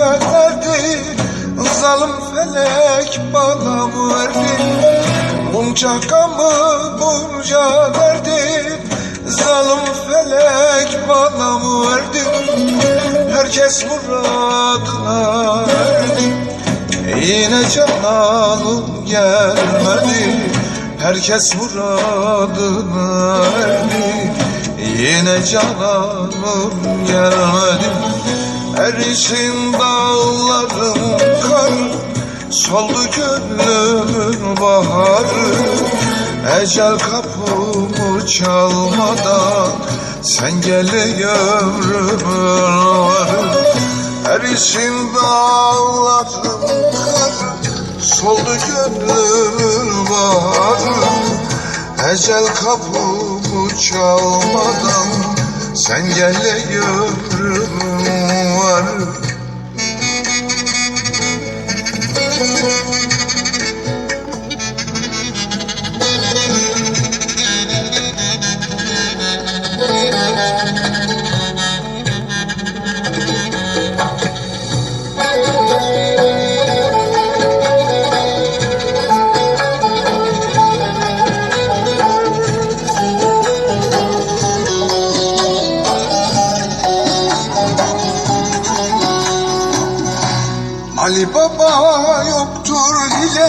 derdi Zalim felek bana verdi. Bunca gamı bunca derdi Zalim felek bana verdi. Herkes muradına erdi. Yine cananım gelmedi. Herkes muradına erdi. Yine cananım gelmedi Erisin dağlarım kar Soldu gönlümün baharı. Ecel kapımı çalmadan Sen gele ömrümün varı Erisin dağlarım kar Soldu gönlümün baharı. Ecel kapımı çalmadan Sen gele ömrümün Thank you. Ali Baba yoktur dile